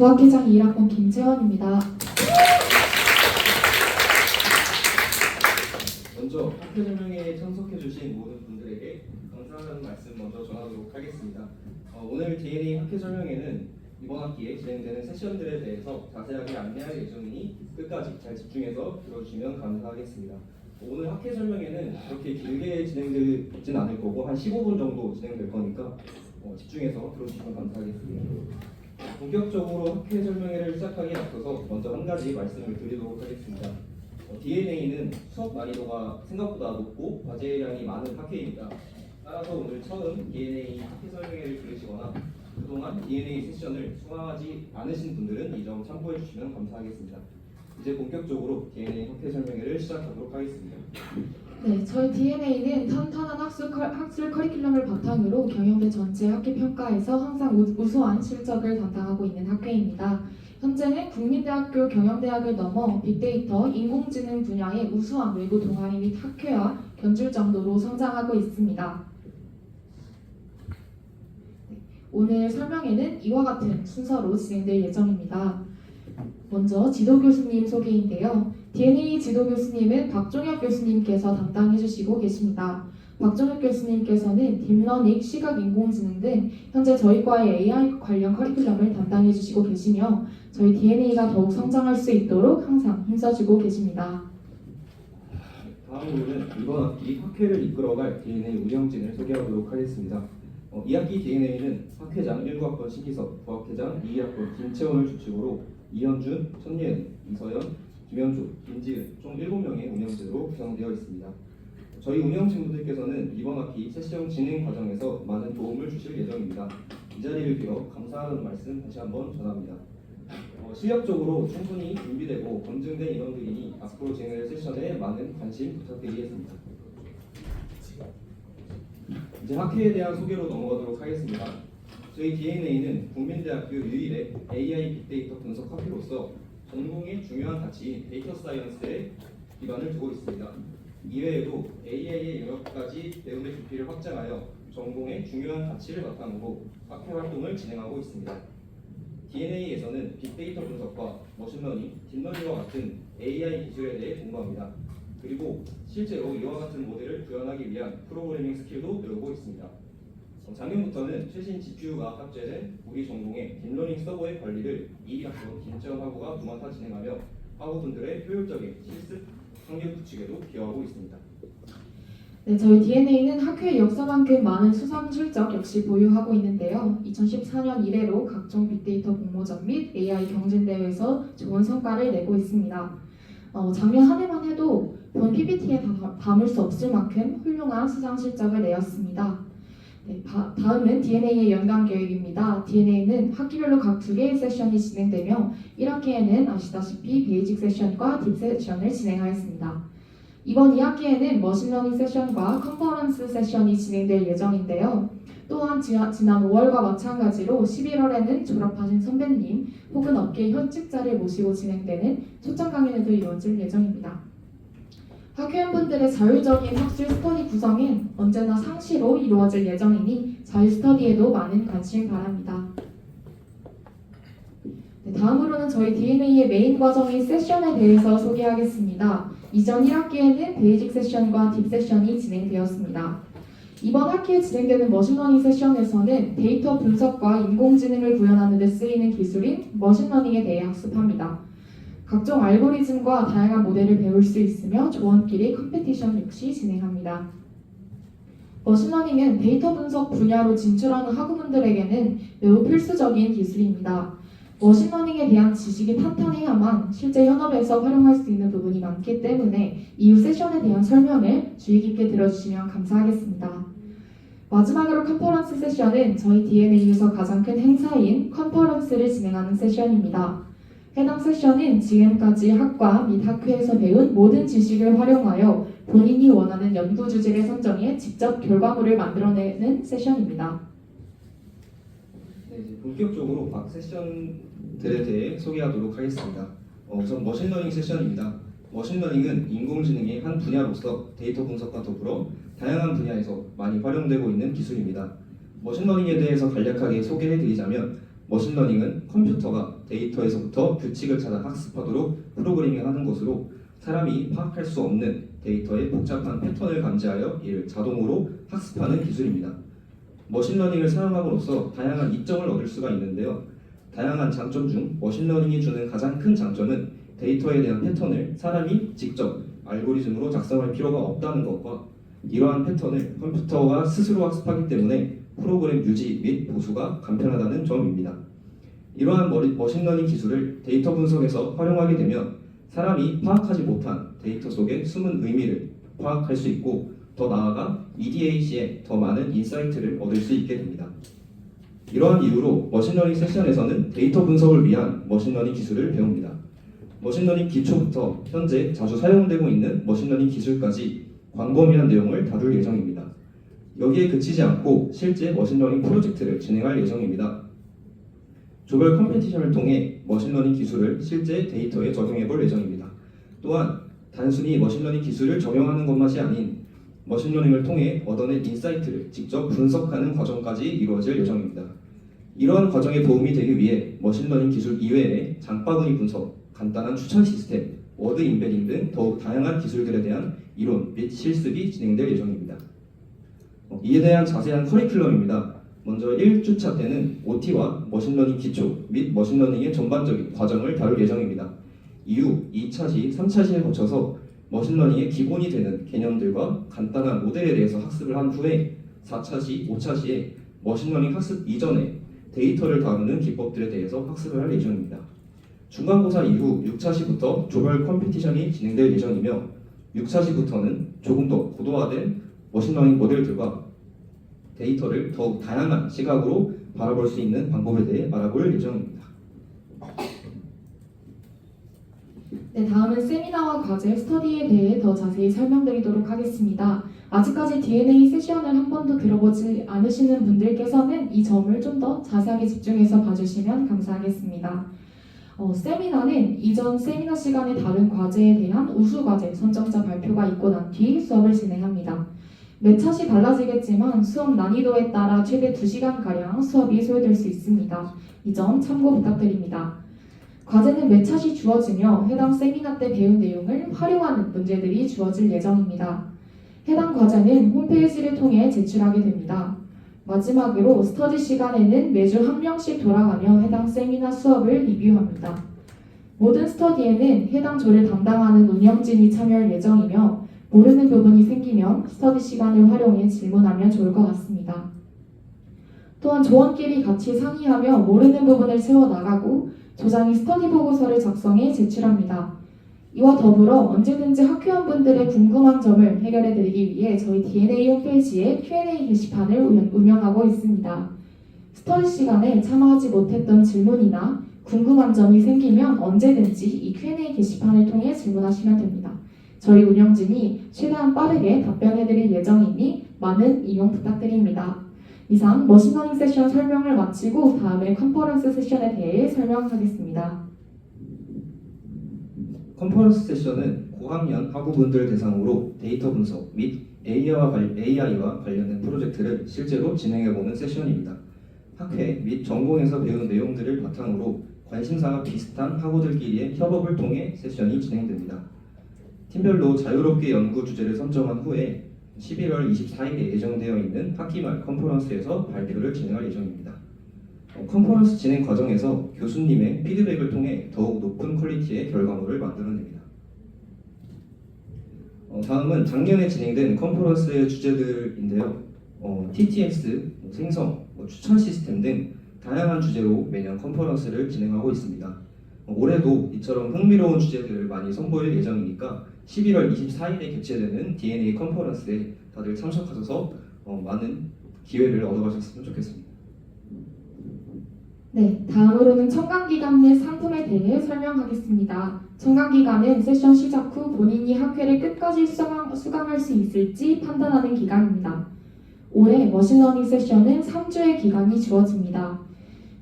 부학회장 2학번 김채원입니다. 먼저 학회 설명회에 참석해주신 모든 분들에게 감사하다는 말씀 먼저 전하도록 하겠습니다. 어, 오늘 DNA 학회 설명회는 이번 학기에 진행되는 세션들에 대해서 자세하게 안내할 예정이니 끝까지 잘 집중해서 들어주시면 감사하겠습니다. 오늘 학회 설명회는 그렇게 길게 진행되진 않을 거고 한 15분 정도 진행될 거니까 어, 집중해서 들어주시면 감사하겠습니다. 본격적으로 학회 설명회를 시작하기에 앞서서 먼저 한 가지 말씀을 드리도록 하겠습니다. 어, DNA는 수업 난이도가 생각보다 높고 과제량이 많은 학회입니다. 따라서 오늘 처음 DNA 학회 설명회를 들으시거나 그동안 DNA 세션을 수강하지 않으신 분들은 이 점 참고해 주시면 감사하겠습니다. 이제 본격적으로 DNA 학회 설명회를 시작하도록 하겠습니다. 네, 저희 DNA는 탄탄한 학술, 커, 학술 커리큘럼을 바탕으로 경영대 전체 학기 평가에서 항상 우, 우수한 실적을 담당하고 있는 학회입니다. 현재는 국민대학교 경영대학을 넘어 빅데이터, 인공지능 분야의 우수한 외부 동아리 및 학회와 견줄 정도로 성장하고 있습니다. 네, 오늘 설명회는 이와 같은 순서로 진행될 예정입니다. 먼저 지도 교수님 소개인데요. DNA 지도 교수님은 박종혁 교수님께서 담당해 주시고 계십니다. 박종혁 교수님께서는 딥러닝, 시각 인공지능 등 현재 저희 과의 AI 관련 커리큘럼을 담당해 주시고 계시며 저희 DNA가 더욱 성장할 수 있도록 항상 힘써주고 계십니다. 다음으로는 이번 학기 학회를 이끌어갈 DNA 운영진을 소개하도록 하겠습니다. 어, 이 학기 DNA는 학회장 1학번 신기석, 부학회장 2학번 김채원을 주축으로 이현준, 천예은, 이서연, 김현주, 김지은 총 7명의 운영진으로 구성되어 있습니다. 저희 운영진분들께서는 이번 학기 세션 진행 과정에서 많은 도움을 주실 예정입니다. 이 자리를 빌어 감사하다는 말씀 다시 한번 전합니다. 어, 실력적으로 충분히 준비되고 검증된 인원들이니 앞으로 진행될 세션에 많은 관심 부탁드리겠습니다. 이제 학회에 대한 소개로 넘어가도록 하겠습니다. 저희 DNA는 국민대학교 유일의 AI 빅데이터 분석 학회로서 전공의 중요한 가치인 데이터 사이언스에 기반을 두고 있습니다. 이외에도 AI의 영역까지 배움의 깊이를 확장하여 전공의 중요한 가치를 바탕으로 학회 활동을 진행하고 있습니다. DNA에서는 빅데이터 분석과 머신러닝, 딥러닝과 같은 AI 기술에 대해 공부합니다. 그리고 실제로 이와 같은 모델을 구현하기 위한 프로그래밍 스킬도 배우고 있습니다. 어, 작년부터는 최신 GPU가 탑재된 우리 전공의 딥러닝 서버의 관리를 2학번 김채원 학우가 도맡아 진행하며 학우분들의 효율적인 실습 환경 구축에도 기여하고 있습니다. 네, 저희 DNA는 학회 역사만큼 많은 수상 실적 역시 보유하고 있는데요. 2014년 이래로 각종 빅데이터 공모전 및 AI 경진대회에서 좋은 성과를 내고 있습니다. 어, 작년 한 해만 해도 본 PPT에 다, 담을 수 없을 만큼 훌륭한 수상 실적을 내었습니다. 네, 바- 다음은 DNA의 연간 계획입니다. DNA는 학기별로 각 두 개의 세션이 진행되며 1학기에는 아시다시피 베이직 세션과 딥 세션을 진행하였습니다. 이번 2학기에는 머신러닝 세션과 컨퍼런스 세션이 진행될 예정인데요. 또한 지난, 지난 5월과 마찬가지로 11월에는 졸업하신 선배님 혹은 업계 현직자를 모시고 진행되는 초청 강연회도 이루어질 예정입니다. 학회원분들의 자율적인 학술 스터디 구성은 언제나 상시로 이루어질 예정이니 자율 스터디에도 많은 관심 바랍니다. 네, 다음으로는 저희 DNA의 메인 과정인 세션에 대해서 소개하겠습니다. 이전 1학기에는 베이직 세션과 딥 세션이 진행되었습니다. 이번 학기에 진행되는 머신러닝 세션에서는 데이터 분석과 인공지능을 구현하는 데 쓰이는 기술인 머신러닝에 대해 학습합니다. 각종 알고리즘과 다양한 모델을 배울 수 있으며 조원끼리 컴페티션 역시 진행합니다. 머신러닝은 데이터 분석 분야로 진출하는 학우분들에게는 매우 필수적인 기술입니다. 머신러닝에 대한 지식이 탄탄해야만 실제 현업에서 활용할 수 있는 부분이 많기 때문에 이후 세션에 대한 설명을 주의 깊게 들어주시면 감사하겠습니다. 마지막으로 컨퍼런스 세션은 저희 DNA에서 가장 큰 행사인 컨퍼런스를 진행하는 세션입니다. 해당 세션은 지금까지 학과 및 학회에서 배운 모든 지식을 활용하여 본인이 원하는 연구 주제를 선정해 직접 결과물을 만들어내는 세션입니다. 네, 이제 본격적으로 각 세션들에 대해 소개하도록 하겠습니다. 어, 우선 머신러닝 세션입니다. 머신러닝은 인공지능의 한 분야로서 데이터 분석과 더불어 다양한 분야에서 많이 활용되고 있는 기술입니다. 머신러닝에 대해서 간략하게 소개해드리자면 머신러닝은 컴퓨터가 데이터에서부터 규칙을 찾아 학습하도록 프로그래밍하는 것으로 사람이 파악할 수 없는 데이터의 복잡한 패턴을 감지하여 이를 자동으로 학습하는 기술입니다. 머신러닝을 사용함으로써 다양한 이점을 얻을 수가 있는데요. 다양한 장점 중 머신러닝이 주는 가장 큰 장점은 데이터에 대한 패턴을 사람이 직접 알고리즘으로 작성할 필요가 없다는 것과 이러한 패턴을 컴퓨터가 스스로 학습하기 때문에 프로그램 유지 및 보수가 간편하다는 점입니다. 이러한 머신러닝 기술을 데이터 분석에서 활용하게 되면 사람이 파악하지 못한 데이터 속의 숨은 의미를 파악할 수 있고 더 나아가 EDA 시에 더 많은 인사이트를 얻을 수 있게 됩니다. 이러한 이유로 머신러닝 세션에서는 데이터 분석을 위한 머신러닝 기술을 배웁니다. 머신러닝 기초부터 현재 자주 사용되고 있는 머신러닝 기술까지 광범위한 내용을 다룰 예정입니다. 여기에 그치지 않고 실제 머신러닝 프로젝트를 진행할 예정입니다. 조별 컴페티션을 통해 머신러닝 기술을 실제 데이터에 적용해 볼 예정입니다. 또한 단순히 머신러닝 기술을 적용하는 것만이 아닌 머신러닝을 통해 얻어낸 인사이트를 직접 분석하는 과정까지 이루어질 예정입니다. 이러한 과정에 도움이 되기 위해 머신러닝 기술 이외에 장바구니 분석, 간단한 추천 시스템, 워드 인베딩 등 더욱 다양한 기술들에 대한 이론 및 실습이 진행될 예정입니다. 어, 이에 대한 자세한 커리큘럼입니다. 먼저 1주차 때는 OT와 머신러닝 기초 및 머신러닝의 전반적인 과정을 다룰 예정입니다. 이후 2차 시, 3차 시에 거쳐서 머신러닝의 기본이 되는 개념들과 간단한 모델에 대해서 학습을 한 후에 4차 시, 5차 시에 머신러닝 학습 이전에 데이터를 다루는 기법들에 대해서 학습을 할 예정입니다. 중간고사 이후 6차 시부터 조별 컴피티션이 진행될 예정이며 6차 시부터는 조금 더 고도화된 머신러닝 모델들과 데이터를 더욱 다양한 시각으로 바라볼 수 있는 방법에 대해 알아볼 예정입니다. 네, 다음은 세미나와 과제, 스터디에 대해 더 자세히 설명드리도록 하겠습니다. 아직까지 DNA 세션을 한 번도 들어보지 않으시는 분들께서는 이 점을 좀 더 자세하게 집중해서 봐주시면 감사하겠습니다. 어, 세미나는 이전 세미나 시간에 다룬 과제에 대한 우수 과제 선정자 발표가 있고 난 뒤 수업을 진행합니다. 매 차시 달라지겠지만 수업 난이도에 따라 최대 2시간가량 수업이 소요될 수 있습니다. 이 점 참고 부탁드립니다. 과제는 매 차시 주어지며 해당 세미나 때 배운 내용을 활용하는 문제들이 주어질 예정입니다. 해당 과제는 홈페이지를 통해 제출하게 됩니다. 마지막으로 스터디 시간에는 매주 한 명씩 돌아가며 해당 세미나 수업을 리뷰합니다. 모든 스터디에는 해당 조를 담당하는 운영진이 참여할 예정이며 모르는 부분이 생기면 스터디 시간을 활용해 질문하면 좋을 것 같습니다. 또한 조원끼리 같이 상의하며 모르는 부분을 세워나가고 조장이 스터디 보고서를 작성해 제출합니다. 이와 더불어 언제든지 학회원분들의 궁금한 점을 해결해 드리기 위해 저희 DNA 홈페이지에 Q&A 게시판을 운- 운영하고 있습니다. 스터디 시간에 참여하지 못했던 질문이나 궁금한 점이 생기면 언제든지 이 Q&A 게시판을 통해 질문하시면 됩니다. 저희 운영진이 최대한 빠르게 답변해 드릴 예정이니 많은 이용 부탁드립니다. 이상 머신러닝 세션 설명을 마치고 다음에 컨퍼런스 세션에 대해 설명하겠습니다. 컨퍼런스 세션은 고학년 학우분들 대상으로 데이터 분석 및 AI와, 관련된 프로젝트를 실제로 진행해보는 세션입니다. 학회 및 전공에서 배운 내용들을 바탕으로 관심사가 비슷한 학우들끼리의 협업을 통해 세션이 진행됩니다. 팀별로 자유롭게 연구 주제를 선정한 후에 11월 24일에 예정되어 있는 학기 말 컨퍼런스에서 발표를 진행할 예정입니다. 어, 컨퍼런스 진행 과정에서 교수님의 피드백을 통해 더욱 높은 퀄리티의 결과물을 만들어냅니다. 어, 다음은 작년에 진행된 컨퍼런스의 주제들인데요. 어, TTX, 뭐 생성, 뭐 추천 시스템 등 다양한 주제로 매년 컨퍼런스를 진행하고 있습니다. 어, 올해도 이처럼 흥미로운 주제들을 많이 선보일 예정이니까 11월 24일에 개최되는 DNA 컨퍼런스에 다들 참석하셔서 어, 많은 기회를 얻어가셨으면 좋겠습니다. 네, 다음으로는 청강기간 내 상품에 대해 설명하겠습니다. 청강기간은 세션 시작 후 본인이 학회를 끝까지 수강, 수강할 수 있을지 판단하는 기간입니다. 올해 머신러닝 세션은 3주의 기간이 주어집니다.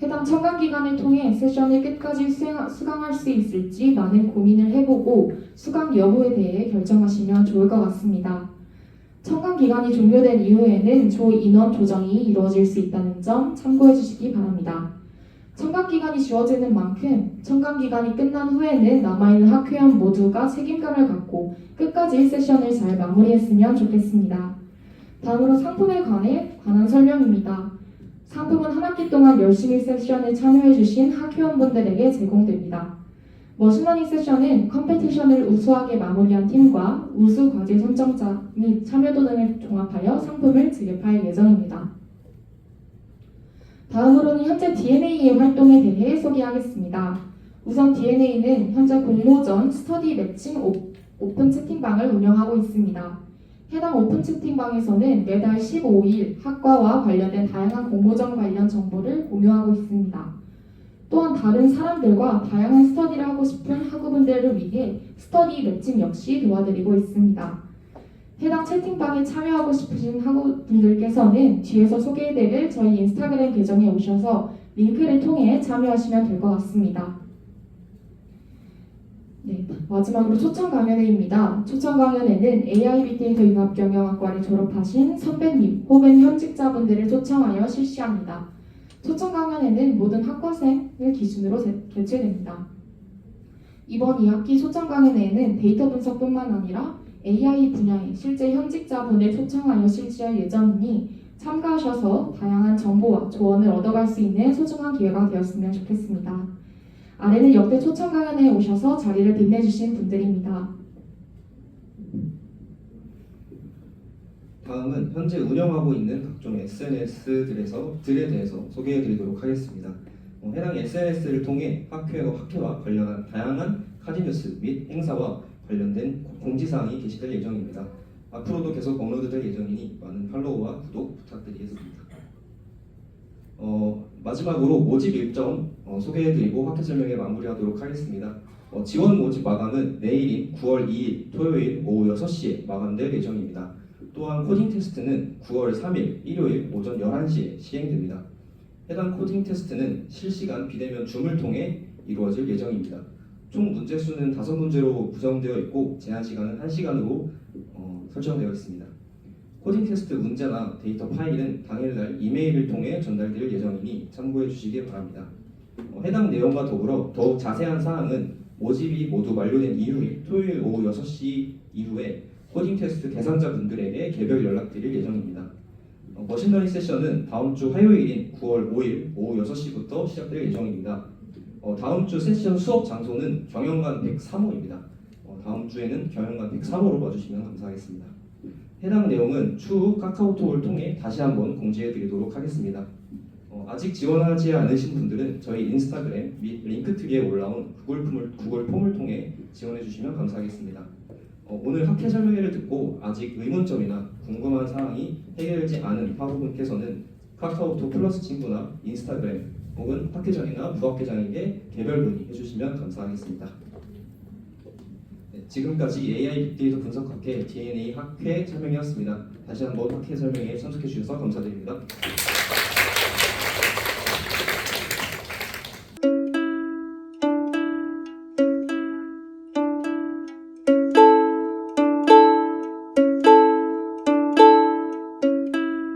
해당 청강기간을 통해 세션을 끝까지 수행- 수강할 수 있을지 많은 고민을 해보고 수강 여부에 대해 결정하시면 좋을 것 같습니다. 청강 기간이 종료된 이후에는 조 인원 조정이 이루어질 수 있다는 점 참고해 주시기 바랍니다. 청강 기간이 주어지는 만큼 청강 기간이 끝난 후에는 남아있는 학회원 모두가 책임감을 갖고 끝까지 세션을 잘 마무리했으면 좋겠습니다. 다음으로 상품에 관해 관한 설명입니다. 상품은 한 학기 동안 열심히 세션에 참여해주신 학회원분들에게 제공됩니다. 머신러닝 세션은 컴페티션을 우수하게 마무리한 팀과 우수 과제 선정자 및 참여도 등을 종합하여 상품을 지급할 예정입니다. 다음으로는 현재 DNA의 활동에 대해 소개하겠습니다. 우선 DNA는 현재 공모전 스터디 매칭 오- 오픈 채팅방을 운영하고 있습니다. 해당 오픈 채팅방에서는 매달 15일 학과와 관련된 다양한 공모전 관련 정보를 공유하고 있습니다. 또한 다른 사람들과 다양한 스터디를 하고 싶은 학우분들을 위해 스터디 매칭 역시 도와드리고 있습니다. 해당 채팅방에 참여하고 싶으신 학우분들께서는 뒤에서 소개해드릴 저희 인스타그램 계정에 오셔서 링크를 통해 참여하시면 될 것 같습니다. 네, 마지막으로 초청 강연회입니다. 초청 강연회는 AI 빅데이터 융합경영학과를 졸업하신 선배님 혹은 현직자분들을 초청하여 실시합니다. 초청 강연회는 모든 학과생을 기준으로 제- 개최됩니다. 이번 2학기 초청 강연회에는 데이터 분석뿐만 아니라 AI 분야의 실제 현직 자분을 초청하여 실시할 예정이니 참가하셔서 다양한 정보와 조언을 얻어갈 수 있는 소중한 기회가 되었으면 좋겠습니다. 아래는 역대 초청 강연회에 오셔서 자리를 빛내주신 분들입니다. 다음은 현재 운영하고 있는 각종 SNS들에서 들에 대해서 소개해드리도록 하겠습니다. 어, 해당 SNS를 통해 학회와 학회와 관련한 다양한 카지뉴스 및 행사와 관련된 공지사항이 게시될 예정입니다. 앞으로도 계속 업로드될 예정이니 많은 팔로우와 구독 부탁드리겠습니다. 어, 마지막으로 모집 일정 어, 소개해드리고 학회 설명회 마무리하도록 하겠습니다. 어, 지원 모집 마감은 내일인 9월 2일 토요일 오후 6시에 마감될 예정입니다. 또한 코딩 테스트는 9월 3일 일요일 오전 11시에 시행됩니다. 해당 코딩 테스트는 실시간 비대면 줌을 통해 이루어질 예정입니다. 총 문제 수는 5문제로 구성되어 있고 제한 시간은 1시간으로 어, 설정되어 있습니다. 코딩 테스트 문제나 데이터 파일은 당일날 이메일을 통해 전달될 예정이니 참고해 주시기 바랍니다. 어, 해당 내용과 더불어 더욱 자세한 사항은 모집이 모두 완료된 이후인 토요일 오후 6시 이후에 코딩 테스트 대상자분들에게 개별 연락드릴 예정입니다. 어, 머신러닝 세션은 다음 주 화요일인 9월 5일 오후 6시부터 시작될 예정입니다. 어, 다음 주 세션 수업 장소는 경영관 103호입니다. 어, 다음 주에는 경영관 103호로 와주시면 감사하겠습니다. 해당 내용은 추후 카카오톡을 통해 다시 한번 공지해 드리도록 하겠습니다. 어, 아직 지원하지 않으신 분들은 저희 인스타그램 및 링크트리에 올라온 구글 폼을, 구글 폼을 통해 지원해 주시면 감사하겠습니다. 어, 오늘 학회 설명회를 듣고 아직 의문점이나 궁금한 사항이 해결되지 않은 학우분께서는 카카오톡 플러스 친구나 인스타그램 혹은 학회장이나 부학회장에게 개별 문의 해주시면 감사하겠습니다. 네, 지금까지 AI 빅데이터 분석학회 DNA 학회 설명이었습니다. 다시 한번 학회 설명에 참석해 주셔서 감사드립니다.